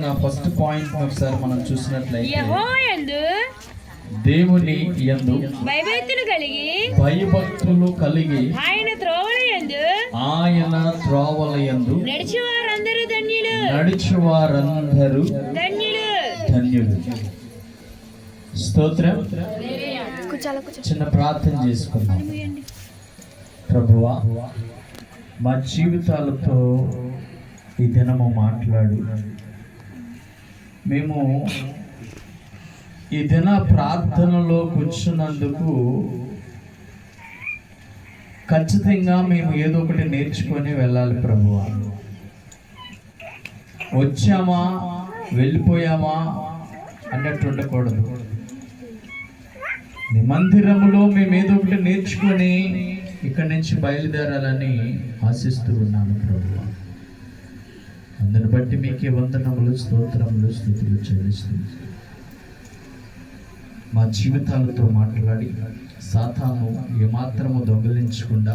నా first point ఒకసారి మనం చూసినట్లయితే దేవుని యందు భయభక్తులు కలిగి భయభక్తులు కలిగి ఆయన త్రోవల యందు ఆయన త్రోవల యందు నడిచి వారందరూ ధన్యులు. నడిచి వారందరూ ధన్యులు. ధన్యులు. స్తోత్రం. చిన్న ప్రార్థన చేసుకుందాం. ప్రభువా మా జీవితాలతో ఈ దినము మాట్లాడు. మేము ఈ దిన ప్రార్థనలో కూర్చున్నందుకు ఖచ్చితంగా మేము ఏదో ఒకటి నేర్చుకొని వెళ్ళాలి ప్రభు వచ్చామా? వెళ్ళిపోయామా? అన్నట్టు ఉండకూడదు. మందిరంలో మేము ఏదో ఒకటి నేర్చుకొని ఇక్కడి నుంచి బయలుదేరాలని ఆశిస్తూ ఉన్నాను ప్రభు అందుని బట్టి మీకే వందనములు స్తోత్రములు స్థుతులు చెల్లిస్తుంది మా జీవితాలతో మాట్లాడి సాతాను ఏమాత్రము దొంగలించకుండా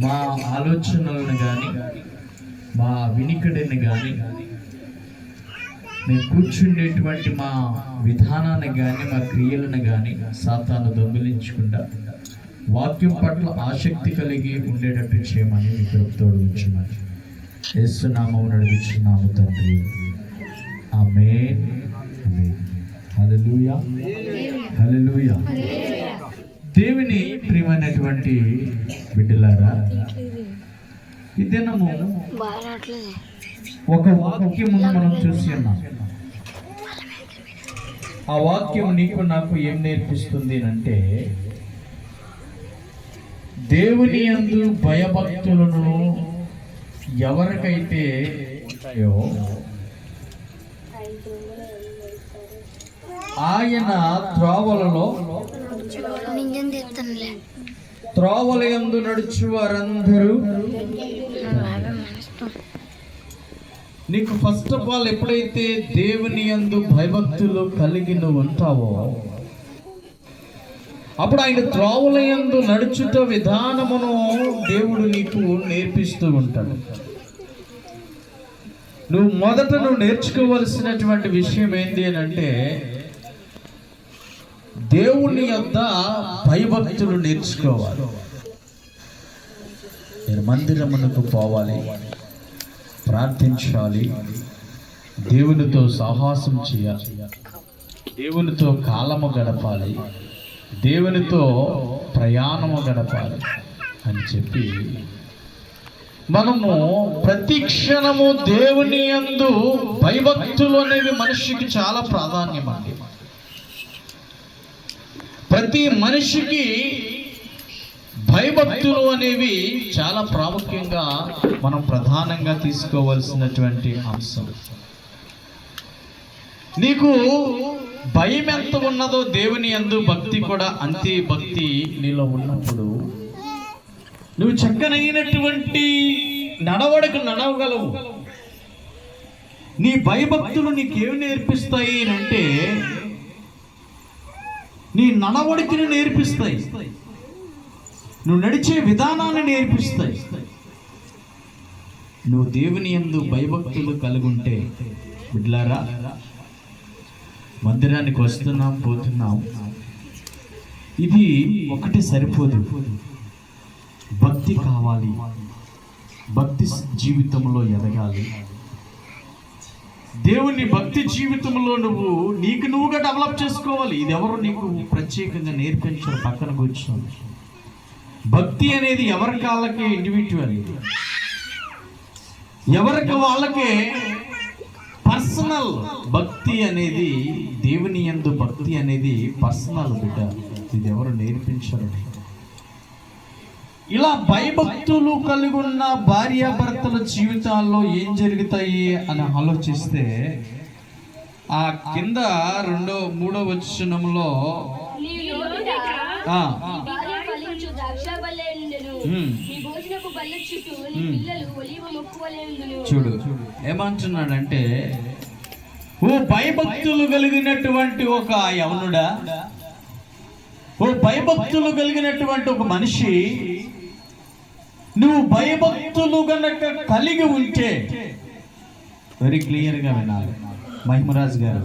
మా ఆలోచనలను కానీ మా వినికిడిని కానీ మేము కూర్చుండేటువంటి మా విధానాన్ని కానీ మా క్రియలను కానీ సాతాను దొంగిలించకుండా వాక్యం పట్ల ఆసక్తి కలిగి ఉండేటట్టు చేయమని మీకు తోడు ఉంచున్నాను యేసునామం నడిపించున్నాము తండ్రి. ఆమె హల్లెలూయా. హల్లెలూయా. దేవుని ప్రియమైనటువంటి బిడ్డలారా ఈ దినము ఒక వాక్యమును మనం చూసి ఉన్నాం. ఆ వాక్యం నీకు నాకు ఏం నేర్పిస్తుంది అంటే దేవుని అందు భయభక్తులను ఎవరికైతే ఉంటాయో ఆయన త్రోవలలో నింజన్ తీస్తానులే త్రోవల యందు నడుచు వారందరూ నీకు ఫస్ట్ ఆఫ్ ఆల్ ఎప్పుడైతే దేవుని యందు భయభక్తులు కలిగి నువ్వు ఉంటావో అప్పుడు ఆయన త్రోవలయందు నడుచుట విధానమును దేవుడు నీకు నేర్పిస్తూ ఉంటాడు. నువ్వు మొదట నువ్వు నేర్చుకోవలసినటువంటి విషయం ఏంటి అని అంటే దేవుని యొక్క భయభక్తులు నేర్చుకోవాలి. నేను మందిరమునకు పోవాలి ప్రార్థించాలి దేవునితో సాహసం చేయాలి దేవునితో కాలము గడపాలి దేవునితో ప్రయాణము గడపాలి అని చెప్పి మనము ప్రతి క్షణము దేవుని యందు భయభక్తులు అనేవి మనిషికి చాలా ప్రాధాన్యం అండి ప్రతి మనిషికి భయభక్తులు అనేవి చాలా ప్రాముఖ్యంగా మనం ప్రధానంగా తీసుకోవాల్సినటువంటి అంశం. నీకు భయం ఎంత ఉన్నదో దేవుని ఎందు భక్తి కూడా అంతే భక్తి నీలో ఉన్నప్పుడు. నువ్వు చక్కనైనటువంటి నడవడకు నడవగలవు. నీ భయభక్తులు నీకేమి నేర్పిస్తాయి అని అంటే నీ నడవడికిని నేర్పిస్తాయి. నువ్వు నడిచే విధానాన్ని నేర్పిస్తాయి. నువ్వు దేవుని ఎందు భయభక్తులు కలుగుంటే బిడ్లారా మందిరానికి వస్తున్నాం పోతున్నాం. ఇది ఒకటి సరిపోదు. భక్తి కావాలి. భక్తి జీవితంలో ఎదగాలి. దేవుని భక్తి జీవితంలో నువ్వు నీకు నువ్వుగా డెవలప్ చేసుకోవాలి. ఇది ఎవరు నీకు ప్రత్యేకంగా నేర్పించారు? పక్కన కూర్చొని భక్తి అనేది ఎవరికి వాళ్ళకే ఇండివిజువల్ ఎవరికి వాళ్ళకే పర్సనల్ భక్తి అనేది దేవుని యందు భక్తి అనేది పర్సనల్ బిడ్డ. ఇది ఎవరు నేర్పించరు? ఇలా భయభక్తులు కలిగి ఉన్న భార్యాభర్తల జీవితాల్లో ఏం జరుగుతాయి అని ఆలోచిస్తే ఆ కింద రెండో మూడో ఉండును. చూడు ఏమంటున్నాడంటే ఓ భయభక్తులు కలిగినటువంటి ఒక యవనుడా? ఓ భయభక్తులు కలిగినటువంటి ఒక మనిషి నువ్వు భయభక్తులు గనక కలిగి ఉంటే వెరీ క్లియర్గా వినాలి. మహిమరాజ్ గారు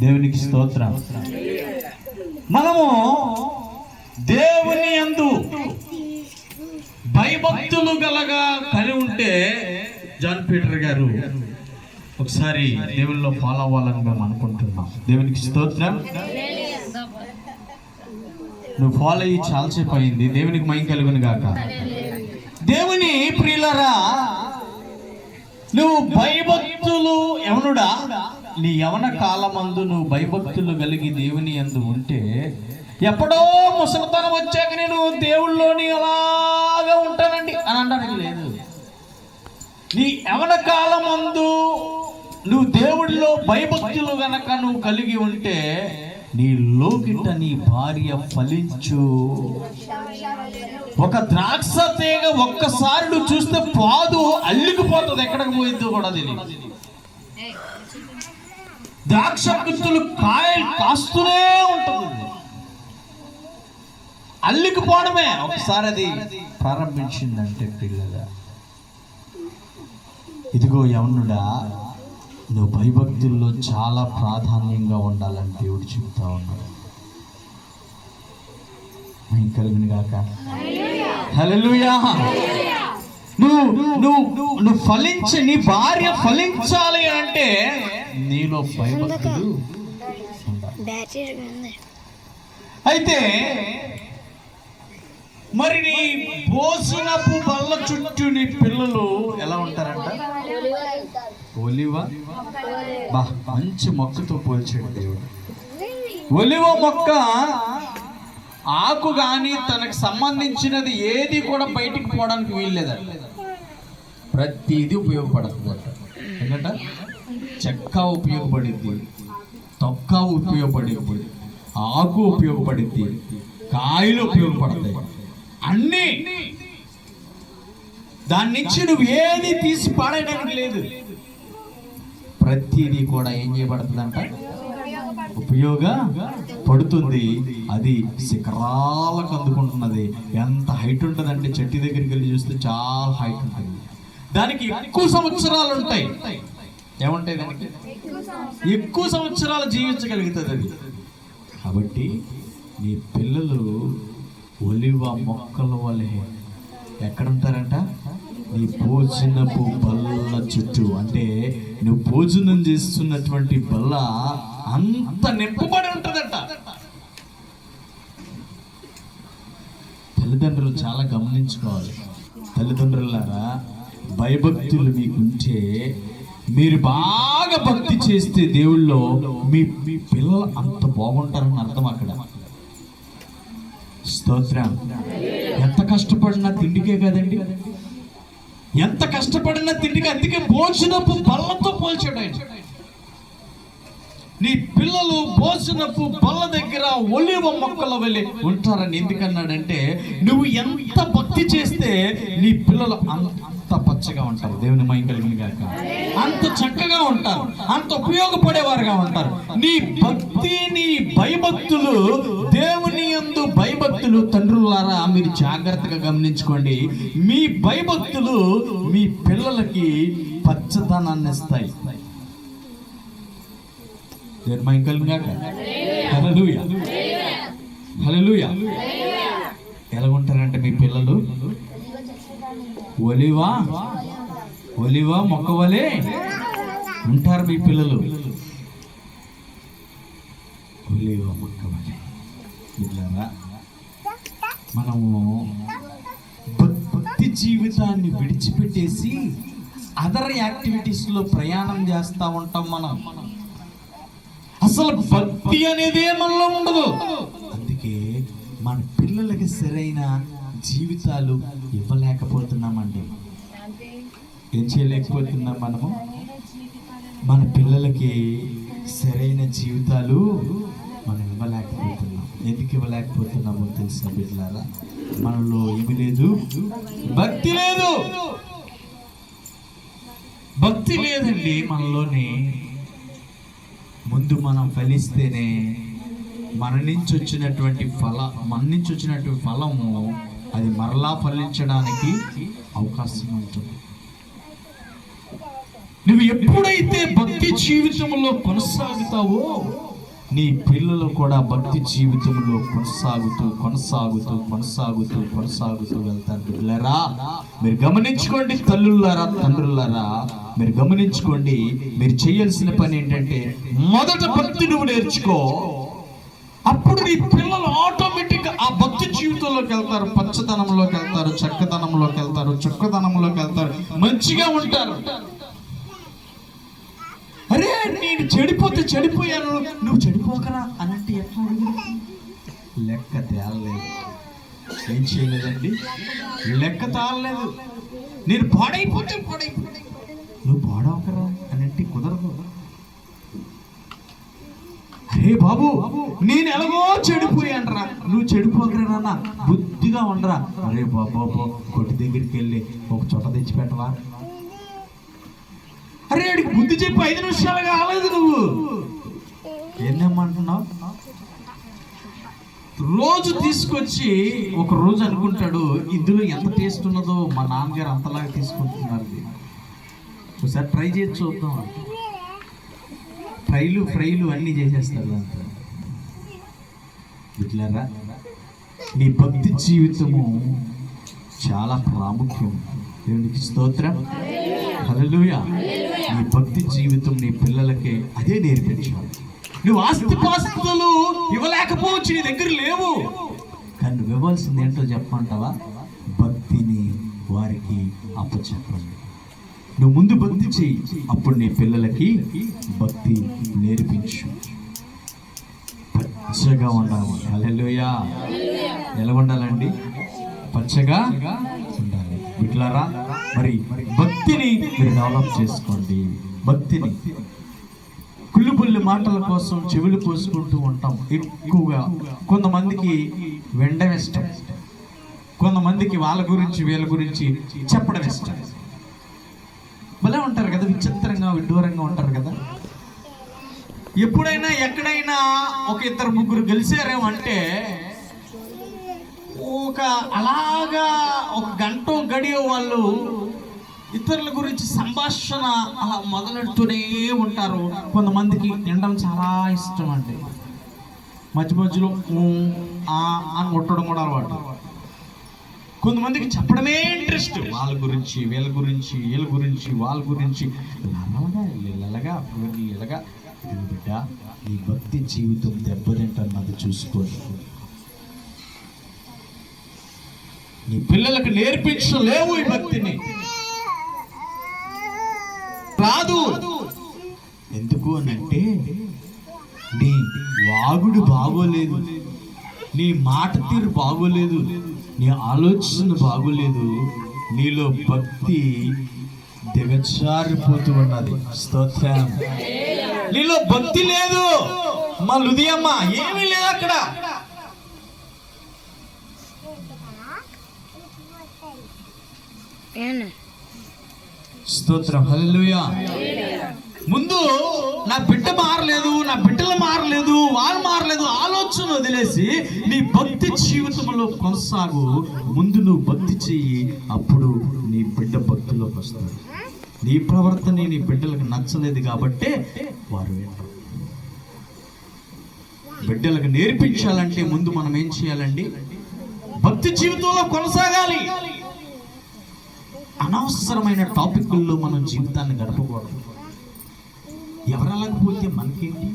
దేవునికి స్తోత్రం. మనము దేవుని అందు భయభక్తులు గలగా కలిగి ఉంటే జాన్ పీటర్ గారు ఒకసారి దేవుల్లో ఫాలో అవ్వాలని మేము అనుకుంటున్నాం. దేవునికి స్తోత్రం. నువ్వు ఫాలో అయ్యి చాలాసేపు అయింది. దేవునికి మయం కలుగును గాక. దేవుని ప్రియులరా నువ్వు భయభక్తులు ఎవనుడా నీ యవన కాలమందు నువ్వు భయభక్తులు కలిగి దేవుని యందు ఉంటే ఎప్పుడో ముసలితనం వచ్చాక నేను దేవుళ్ళలోని అలాగా ఉంటానండి అని అనడానికి లేదు. నీ యవన కాలమందు నువ్వు దేవుడిలో భయభక్తులు గనక నువ్వు కలిగి ఉంటే నీ లోకిట నీ భార్య ఫలించు. ఒక ద్రాక్ష తీగ ఒక్కసారి నువ్వు చూస్తే పాదు అల్లికిపోతుంది ఎక్కడికి పోయిందో కూడా తెలియదు ద్రాక్ష గుత్తులు కాయలు కాస్తూనే ఉంటుంది. అల్లికిపోవడమే. ఒకసారి అది ప్రారంభించిందంటే పిల్లగా ఇదిగో యవనుడా నువ్వు భయభక్తుల్లో చాలా ప్రాధాన్యంగా ఉండాలని దేవుడు చెబుతా ఉన్నాడు. ఆయన కలిగిన గాక. హల్లెలూయా. నువ్వు నువ్వు నువ్వు ఫలించి నీ భార్య ఫలించాలి అంటే నీలో భయభక్తులు అయితే మరి నీ భోజనపు బల్ల చుట్టూ నీ పిల్లలు ఎలా ఉంటారంట? ఒలివ? బా మంచి మొక్కతో పోల్చాడు దేవుడు. ఒలివ మొక్క ఆకు కానీ తనకు సంబంధించినది ఏది కూడా బయటికి పోవడానికి వీల్లేదంట. ప్రతిదీ ఉపయోగపడుతుందట. ఎందుకంట చెక్క ఉపయోగపడింది తొక్క ఉపయోగపడింది ఆకు ఉపయోగపడింది కాయలు ఉపయోగపడతాయి. అన్నీ. దాని నుంచి నువ్వు ఏది తీసి పాడేయడానికి లేదు. ప్రతిదీ కూడా ఏం చేయబడుతుందంట? ఉపయోగ పడుతుంది. అది శిఖరాలకు అందుకుంటున్నది. ఎంత హైట్ ఉంటుందంటే చెట్టు దగ్గరికి వెళ్ళి చూస్తే చాలా హైట్ ఉంటుంది. దానికి ఎక్కువ సంవత్సరాలు ఉంటాయి. ఏముంటాయి దానికి? ఎక్కువ సంవత్సరాలు జీవించగలుగుతుంది అది. కాబట్టి నీ పిల్లలు ఒలివ మొక్కల వలె ఎక్కడ ఉంటారంట? నీ భోజనపు బల్ల చుట్టూ. అంటే నువ్వు భోజనం చేస్తున్నటువంటి బల్ల అంత నింపబడి ఉంటుందట. తల్లిదండ్రులు చాలా గమనించుకోవాలి. తల్లిదండ్రులారా భయభక్తులు మీకుంటే మీరు బాగా భక్తి చేస్తే దేవుళ్ళో మీ మీ పిల్లలు అంత బాగుంటారని అర్థం అక్కడ. స్తోత్రం. ఎంత కష్టపడినా తిండికే కదండి. ఎంత కష్టపడినా తిండికి అందుకే భోజనపు బల్లతో పోల్చాడు ఆయన. నీ పిల్లలు భోజనపు బల్ల దగ్గర ఒలివ మొక్కల వెళ్ళి ఉంటారని ఎందుకన్నాడంటే నువ్వు ఎంత భక్తి చేస్తే నీ పిల్లలు అంత పచ్చగా ఉంటారు. దేవుని మయం కలిగిన గాక. అంత చక్కగా ఉంటారు. అంత ఉపయోగపడేవారుగా ఉంటారు. నీ భక్తి నీ భయభక్తులు దేవుని ఎందు భయభక్తులు తండ్రులారా మీరు జాగ్రత్తగా గమనించుకోండి. మీ భయభక్తులు మీ పిల్లలకి పచ్చదనాన్ని ఇస్తాయి. దేవుని మయం కలిగిన గాక. హల్లెలూయా. హల్లెలూయా. ఎలా ఉంటారంటే మీ పిల్లలు? ఒలివా? ఒలివా మొక్కవలే? ఉంటారు మీ పిల్లలు. ఒలివా మొక్కవలే. పిల్లరా మనము భక్తి జీవితాన్ని విడిచిపెట్టేసి అదర్ యాక్టివిటీస్లో ప్రయాణం చేస్తూ ఉంటాం మనం. అసలు భక్తి అనేదే మనలో ఉండదు. అందుకే మన పిల్లలకి సరైన జీవితాలు ఇవ్వలేకపోతున్నామండి. ఏం చేయలేకపోతున్నాం మనము. మన పిల్లలకి సరైన జీవితాలు మనం ఇవ్వలేకపోతున్నాం. ఎందుకు ఇవ్వలేకపోతున్నామో తెలిసిన బిడ్డలారా? మనలో ఏమి లేదు. భక్తి లేదు. భక్తి లేదండి మనలోని. ముందు మనం ఫలిస్తేనే మన నుంచి వచ్చినటువంటి ఫల మన నుంచి వచ్చినటువంటి ఫలము అది మరలా ఫలించడానికి అవకాశం ఉంటుంది. నువ్వు ఎప్పుడైతే భక్తి జీవితంలో కొనసాగుతావో నీ పిల్లలు కూడా భక్తి జీవితంలో కొనసాగుతూ కొనసాగుతూ కొనసాగుతూ కొనసాగుతూ వెళ్తారు. బిడ్డలారా మీరు గమనించుకోండి తల్లులారా తండ్రులారా మీరు గమనించుకోండి మీరు చేయాల్సిన పని ఏంటంటే మొదట భక్తి నువ్వు నేర్చుకో. అప్పుడు నీ పిల్లలు ఆటోమేటిక్ ఆ భక్తి జీవితంలోకి వెళ్తారు పచ్చదనంలోకి వెళ్తారు చక్కదనంలోకి వెళ్తారు చక్కదనంలోకి వెళ్తారు మంచిగా ఉంటారు. అరే నేను చెడిపోతే చెడిపోయాను నువ్వు చెడిపోకరా అనంటే ఎట్లా లెక్క తేలలేదు. ఏం చేయలేదండి? లెక్క తాళలేదు నేను పాడైపోతే పాడైపోతే. నువ్వు పాడవకరా అనంటే కుదరదు. అరే బాబు నేను ఎలాగో చెడిపోయానరా. నువ్వు చెడిపోకరా బుద్ధిగా ఉండరా. అరే బాబు కొట్టి దగ్గరికి వెళ్ళి ఒక చోట తెచ్చి పెట్టవా అరే అడిగి బుద్ధి చెప్పి ఐదు నిమిషాలు కాలేదు నువ్వు. ఏందమ్మంటున్నావు రోజు తీసుకొచ్చి ఒక రోజు అనుకుంటాడు ఇందులో ఎంత టేస్ట్ ఉన్నదో మా నాన్నగారు అంతలాగా తీసుకుంటున్నారు. ఒకసారి ట్రై చేసి చూద్దాం. ఫ్రైలు ఫ్రైలు అన్నీ చేసేస్తారు దాంతో ఇట్లారా నీ భక్తి జీవితము చాలా ప్రాముఖ్యం. దేవునికి స్తోత్రం. హల్లెలూయా. నీ భక్తి జీవితం నీ పిల్లలకే అదే నేర్పించాలి. నువ్వు ఆస్తి పాస్తులు ఇవ్వలేకపోవచ్చు నీ దగ్గర లేవు. కానీ నువ్వు ఇవ్వాల్సింది ఏంటో చెప్పమంటావా? భక్తిని వారికి అప్పచెప్పండి. నువ్వు ముందు భక్తి చెయ్యి. అప్పుడు నీ పిల్లలకి భక్తి నేర్పించు. పచ్చగా ఉండాలి. అలెలుయా ఎలా ఉండాలండి? పచ్చగా ఉండాలి. బిడ్లారా మరి భక్తిని మీరు డెవలప్ చేసుకోండి. భక్తిని. కుళ్ళు పుల్లి మాటల కోసం చెవులు కోసుకుంటూ ఉంటాం. ఎక్కువగా కొంతమందికి వెండం ఇష్టం. కొంతమందికి వాళ్ళ గురించి వీళ్ళ గురించి చెప్పడం ఇష్టం. ఉంటారు కదా విచిత్రంగా విడ్డూరంగా ఉంటారు కదా? ఎప్పుడైనా ఎక్కడైనా ఒక ఇద్దరు ముగ్గురు గెలిచారేమంటే ఒక అలాగా ఒక గంట గడియ వాళ్ళు ఇతరుల గురించి సంభాషణ అలా మొదలెడుతూనే ఉంటారు. కొంతమందికి వినడం చాలా ఇష్టం అండి. మధ్య మధ్యలో ఆ అని కొట్టడం కూడా అలవాటు. కొంతమందికి చెప్పడమే ఇంట్రెస్ట్ వాళ్ళ గురించి వీళ్ళ గురించి వీళ్ళ గురించి వాళ్ళ గురించి. అలాగా ఇలాగా ఇలాగా బిడ్డ నీ భక్తి జీవితం దెబ్బతింటన్నది చూసుకోండి నీ పిల్లలకు నేర్పించలేవు ఈ భక్తిని. రాదు. ఎందుకు అనంటే నీ వాగుడు బాగోలేదు. నీ మాట తీరు బాగోలేదు నీ ఆలోచన బాగోలేదు నీలో భక్తి దిగజారిపోతూ ఉన్నది. స్తోత్రం. నీలో భక్తి లేదు. మా లుదియమ్మ ఏమీ లేదు అక్కడ. స్తోత్రం. హల్లెలూయా. ముందు నా బిడ్డ మారలేదు నా బిడ్డలు మారలేదు వాళ్ళు మారలేదు ఆలోచన వదిలేసి నీ భక్తి జీవితంలో కొనసాగు. ముందు నువ్వు భక్తి చెయ్యి అప్పుడు నీ బిడ్డ భక్తిలోకి వస్తాడు. నీ ప్రవర్తన నీ బిడ్డలకు నచ్చలేదు కాబట్టే వారు వినరు. బిడ్డలకు నేర్పించాలంటే ముందు మనం ఏం చేయాలండి? భక్తి జీవితంలో కొనసాగాలి. అనవసరమైన టాపిక్ల్లో మనం జీవితాన్ని గడపకూడదు. ఎవరు పోతే మనకేంటి?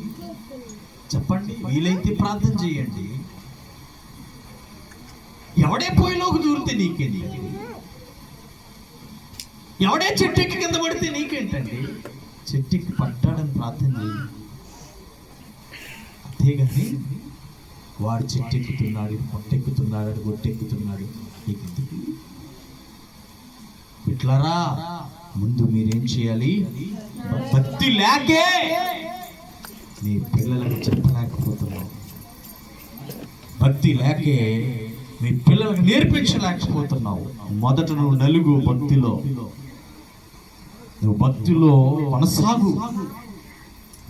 చెప్పండి వీలైతే ప్రార్థన చేయండి. ఎవడే పోయిలోకి దూరితే నీకేంటి ఎవడే చెట్టెక్కి కింద పడితే నీకేంటండి? చెట్టెక్కి పట్టాడని ప్రార్థన చేయండి. అంతేగాని వాడు చెట్టెక్కుతున్నాడు పొట్టెక్కుతున్నాడు గొట్టెక్కుతున్నాడు నీకెందుకు? ఇట్లరా ముందు మీరేం చేయాలి? భక్తి లేకే నీ పిల్లలకు చెప్పలేకపోతున్నావు. భక్తి లేకే మీ పిల్లలకు నేర్పించలేకపోతున్నావు. మొదట నువ్వు నలుగు భక్తిలో నువ్వు భక్తిలో కొనసాగు.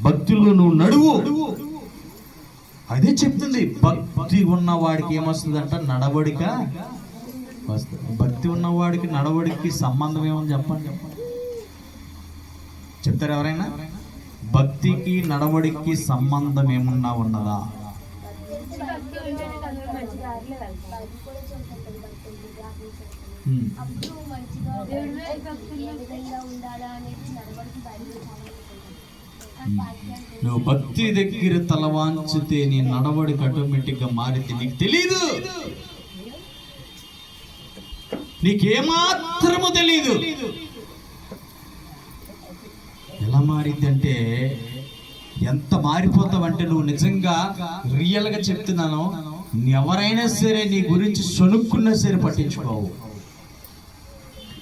భక్తిలో నువ్వు నడువు. అదే చెప్తుంది భక్తి ఉన్న వాడికి ఏమొస్తుందంట? నడవడిక. భక్తి ఉన్నవాడికి నడవడికి సంబంధం ఏమని చెప్పండి? చెప్తారు ఎవరైనా? భక్తికి నడవడికి సంబంధం ఏమున్నా ఉన్నదా? నువ్వు భక్తి దగ్గర తలవాంచితే నీ నడవడికి ఆటోమేటిక్గా మారితే నీకు తెలీదు. నీకేమాత్రము తెలీదు. ఎలా మారిందంటే ఎంత మారిపోతావంటే నువ్వు నిజంగా రియల్గా చెప్తున్నాను ఎవరైనా సరే నీ గురించి సొనుక్కున్నా సరే పట్టించుకోవు.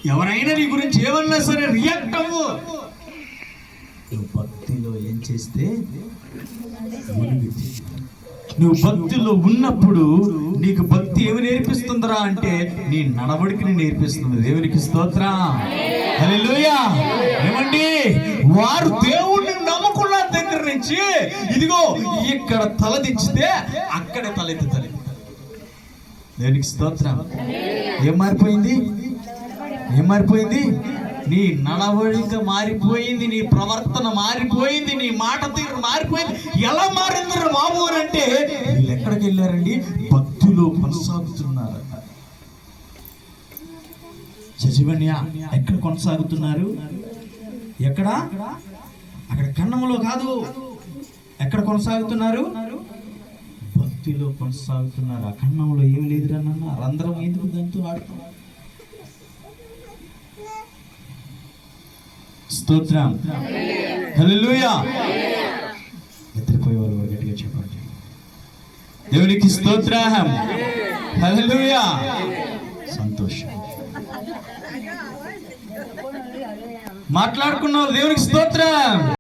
ఎవరైనా నీ గురించి ఏమన్నా సరే రియాక్ట్ అవ్వు. నువ్వు భక్తిలో ఏం చేస్తే? నువ్వు భక్తిలో ఉన్నప్పుడు నీకు భక్తి ఏమి నేర్పిస్తుందిరా అంటే నీ నడవడికిని నేర్పిస్తుంది. దేవునికి స్తోత్ర. హల్లెలూయా. ఏమండి? వారు దేవుణ్ణి నమ్ముకున్న దగ్గర నుంచి ఇదిగో ఇక్కడ తలదించితే అక్కడే తలెత్తుతలే దేవునికి స్తోత్రం. ఏం మారిపోయింది? ఏం మారిపోయింది? నీ నడవడిక మారిపోయింది నీ ప్రవర్తన మారిపోయింది నీ మాట తీరు మారిపోయింది. ఎలా మారిందరు బాబు అని అంటే వీళ్ళు ఎక్కడికి వెళ్ళారండి? భక్తిలో కొనసాగుతున్నారు సజీవన్య ఎక్కడ కొనసాగుతున్నారు? ఎక్కడ? అక్కడ కన్నంలో కాదు. ఎక్కడ కొనసాగుతున్నారు? భక్తిలో కొనసాగుతున్నారు. ఆ కన్నంలో ఏమి లేదురా నాన్న. రంధ్రం ఎందుకు దాంతో ఆడుతున్నారు స్తోత్రం. హల్లెలూయా. నిద్రపోయే గట్టిగా చెప్పండి. దేవునికి స్తోత్రాహం. హల్లెలూయా. సంతోషం. మాట్లాడుకున్నావు దేవునికి స్తోత్రం.